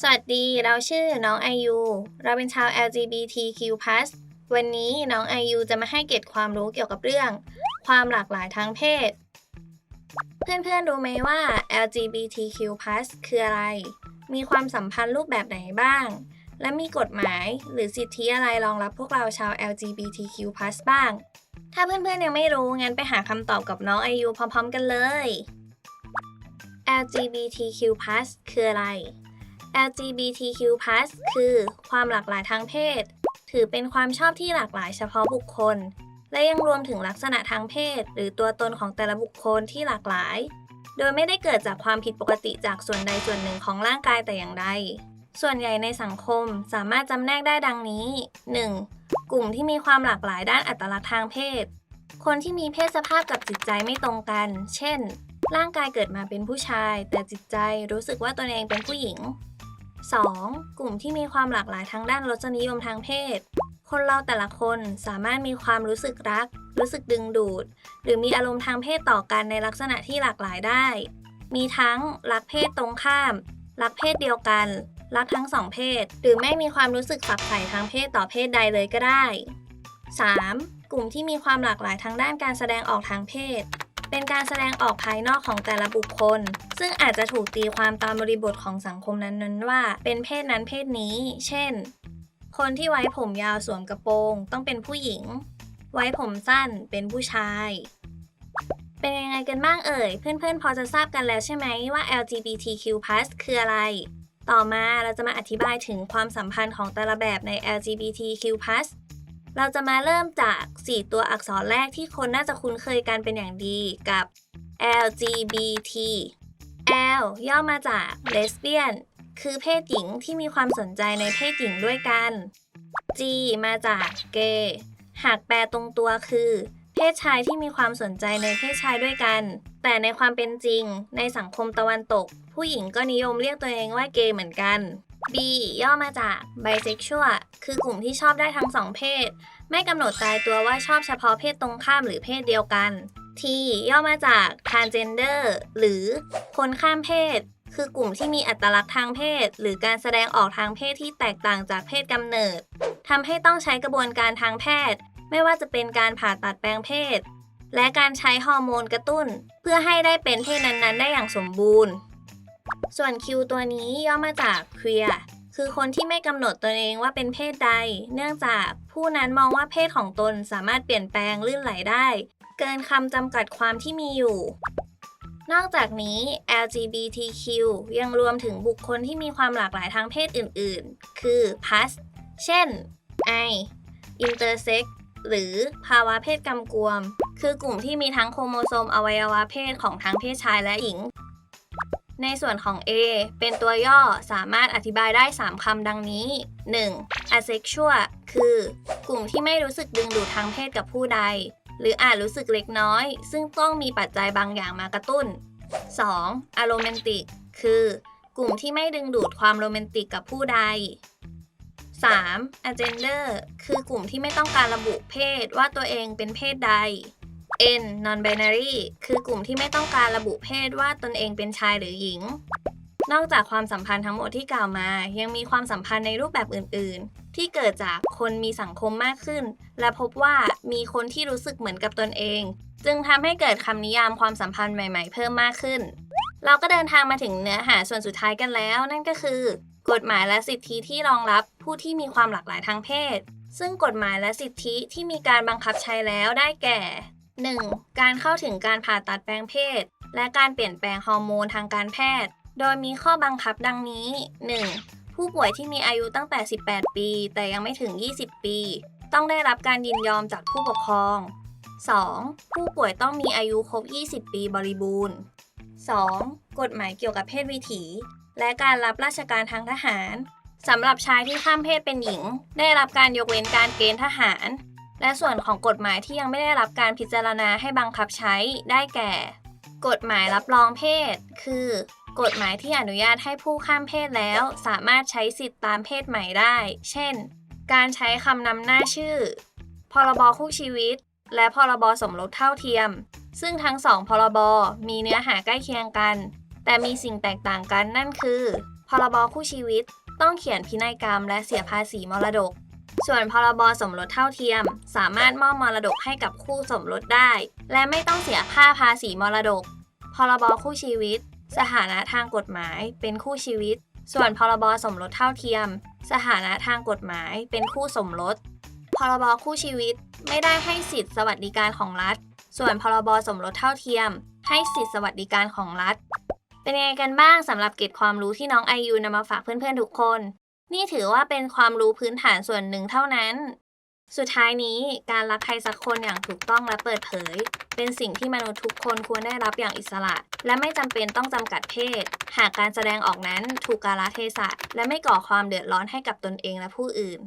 สวัสดี เราชื่อน้องไอยูเราเป็นชาว LGBTQ+ วันนี้น้องไอยูจะมาให้เกร็ดความรู้เกี่ยวกับเรื่อง ความหลากหลายทางเพศ เพื่อนๆรู้ไหมว่า LGBTQ+ คืออะไร มีความสัมพันธ์รูปแบบไหนบ้าง และมีกฎหมายหรือสิทธิอะไรรองรับพวกเราชาว LGBTQ+ บ้าง ถ้าเพื่อนๆยังไม่รู้ งั้นไปหาคำตอบกับน้องไอยูพร้อม ๆ กันเลย LGBTQ+ คืออะไร LGBTQ+ คือความหลากหลายทางเพศ ถือเป็นความชอบที่หลากหลายเฉพาะบุคคล และยังรวมถึงลักษณะทางเพศ หรือตัวตนของแต่ละบุคคลที่หลากหลาย โดยไม่ได้เกิดจากความผิดปกติจากส่วนใดส่วนหนึ่งของร่างกายแต่อย่างใด ส่วนใหญ่ในสังคมสามารถจำแนกได้ดังนี้ 1. กลุ่มที่มีความหลากหลายด้านอัตลักษณ์ทางเพศ คนที่มีเพศสภาพกับจิตใจไม่ตรงกัน เช่นร่างกายเกิดมาเป็นผู้ชาย แต่จิตใจรู้สึกว่าตนเองเป็นผู้หญิง 2. กลุ่มที่มีความหลากหลายทางด้านรสนิยมทางเพศ คนเราแต่ละคนสามารถมีความรู้สึกรัก รู้สึกดึงดูด หรือมีอารมณ์ทางเพศต่อกันในลักษณะที่หลากหลายได้ มีทั้งรักเพศตรงข้าม รักเพศเดียวกัน รักทั้งสองเพศ หรือไม่มีความรู้สึกฝักใฝ่ทางเพศต่อเพศใดเลยก็ได้ 3. กลุ่มที่มีความหลากหลายทางด้านการแสดงออกทางเพศ เป็นการแสดงออกภายนอกของแต่ละบุคคล ซึ่งอาจจะถูกตีความตามบริบทของสังคมนั้นๆ ว่า เป็นเพศนั้นเพศนี้ เช่น คนที่ไว้ผมยาวสวมกระโปรง ต้องเป็นผู้หญิง ไว้ผมสั้นเป็นผู้ชาย เป็นยังไงกันบ้างเอ่ย เพื่อนๆ พอจะทราบกันแล้วใช่ไหมว่า LGBTQ+ คืออะไรต่อมาเราจะมาอธิบายถึงความสัมพันธ์ของแต่ละแบบใน LGBTQ+ เราจะมาเริ่มจาก 4 ตัวอักษรแรกที่คนน่าจะคุ้นเคยกันเป็นอย่างดีกับ LGBT L ย่อมาจาก lesbian คือเพศหญิงที่มีความสนใจในเพศหญิงด้วยกัน G มาจาก gay หากแปลตรงตัวคือ เพศชายที่มีความสนใจในเพศชายด้วยกัน แต่ในความเป็นจริง ในสังคมตะวันตก ผู้หญิงก็นิยมเรียกตัวเองว่าเกย์เหมือนกัน B ย่อมาจาก bisexual คือกลุ่มที่ชอบได้ทั้งสองเพศ ไม่กำหนดตายตัวว่าชอบเฉพาะเพศตรงข้ามหรือเพศเดียวกัน T ย่อมาจาก transgender หรือคนข้ามเพศ คือกลุ่มที่มีอัตลักษณ์ทางเพศ หรือการแสดงออกทางเพศที่แตกต่างจากเพศกำเนิดทำให้ต้องใช้กระบวนการทางแพทย์ ไม่ว่าจะเป็นการผ่าตัดแปลงเพศ และการใช้ฮอร์โมนกระตุ้น เพื่อให้ได้เป็นเพศนั้นๆ ได้อย่างสมบูรณ์ ส่วน Q ตัวนี้ย่อมาจาก queer คือคนที่ไม่กำหนดตนเองว่าเป็นเพศใด เนื่องจากผู้นั้นมองว่าเพศของตนสามารถเปลี่ยนแปลงลื่นไหลได้ เกินคำจำกัดความที่มีอยู่ นอกจากนี้ LGBTQ ยังรวมถึงบุคคลที่มีความหลากหลายทางเพศอื่น ๆ คือ plus เช่น I intersex หรือภาวะเพศกำกวม คือกลุ่มที่มีทั้งโครโมโซมอวัยวะเพศของทั้งเพศชายและหญิง ในส่วนของ A เป็นตัวย่อสามารถอธิบายได้ 3 คำดังนี้ 1. asexual คือกลุ่มที่ไม่รู้สึกดึงดูดทางเพศกับผู้ใด หรืออาจรู้สึกเล็กน้อย ซึ่งต้องมีปัจจัยบางอย่างมากระตุ้น 2. aromantic คือกลุ่มที่ไม่ดึงดูดความโรแมนติกกับผู้ใด 3. agender คือกลุ่มที่ไม่ต้องการระบุเพศว่าตัวเองเป็นเพศใด N non binary คือกลุ่มที่ไม่ต้องการระบุเพศว่าตนเองเป็นชายหรือหญิง นอกจากความสัมพันธ์ทั้งหมดที่กล่าวมา ยังมีความสัมพันธ์ในรูปแบบอื่น ๆ ที่เกิดจากคนมีสังคมมากขึ้น และพบว่ามีคนที่รู้สึกเหมือนกับตนเอง จึงทำให้เกิดคำนิยามความสัมพันธ์ใหม่ ๆ เพิ่มมากขึ้น เราก็เดินทางมาถึงเนื้อหาส่วนสุดท้ายกันแล้ว นั่นก็คือ กฎหมายและสิทธิที่รองรับผู้ที่มีความหลากหลายทางเพศซึ่งกฎหมายและสิทธิที่มีการบังคับใช้แล้วได้แก่ 1. การเข้าถึงการผ่าตัดแปลงเพศ และการเปลี่ยนแปลงฮอร์โมนทางการแพทย์ โดยมีข้อบังคับดังนี้ 1. ผู้ป่วยที่มีอายุตั้งแต่ 18 ปี แต่ยังไม่ถึง 20 ปี ต้องได้รับการยินยอมจากผู้ปกครอง 2. ผู้ป่วยต้องมีอายุครบ 20 ปีบริบูรณ์ 2. กฎหมายเกี่ยวกับเพศวิถี และการรับราชการทางทหารสำหรับชายที่ข้ามเพศเป็นหญิง ได้รับการยกเว้นการเกณฑ์ทหาร และส่วนของกฎหมายที่ยังไม่ได้รับการพิจารณาให้บังคับใช้ได้แก่ กฎหมายรับรองเพศ คือ กฎหมายที่อนุญาตให้ผู้ข้ามเพศแล้ว สามารถใช้สิทธิตามเพศใหม่ได้ เช่น การใช้คำนำหน้าชื่อ พรบคู่ชีวิต และพรบสมรสเท่าเทียม ซึ่งทั้งสองพรบมีเนื้อหาใกล้เคียงกัน แต่มีสิ่งแตกต่างกันนั่นคือพพรบคู่ชีวิต ต้องเขียนพินัยกรรมและเสียภาษีมรดก ส่วนพรบสมรสเท่าเทียม สามารถมอบมรดกให้กับคู่สมรสได้ และไม่ต้องเสียค่าภาษีมรดก พรบคู่ชีวิต สถานะทางกฎหมายเป็นคู่ชีวิต ส่วนพรบสมรสเท่าเทียม สถานะทางกฎหมายเป็นคู่สมรส พรบคู่ชีวิตไม่ได้ให้สิทธิสวัสดิการของรัฐ ส่วนพรบสมรสเท่าเทียม ให้สิทธิสวัสดิการของรัฐ เป็นยังไงกันบ้างสำหรับเกร็ดความรู้ที่น้องไอยูนำมาฝากเพื่อนๆทุกคน นี่ถือว่าเป็นความรู้พื้นฐานส่วนหนึ่งเท่านั้น สุดท้ายนี้การรักใครสักคนอย่างถูกต้องและเปิดเผย เป็นสิ่งที่มนุษย์ทุกคนควรได้รับอย่างอิสระ และไม่จำเป็นต้องจำกัดเพศ หากการแสดงออกนั้นถูกกาลเทศะ และไม่ก่อความเดือดร้อนให้กับตนเองและผู้อื่น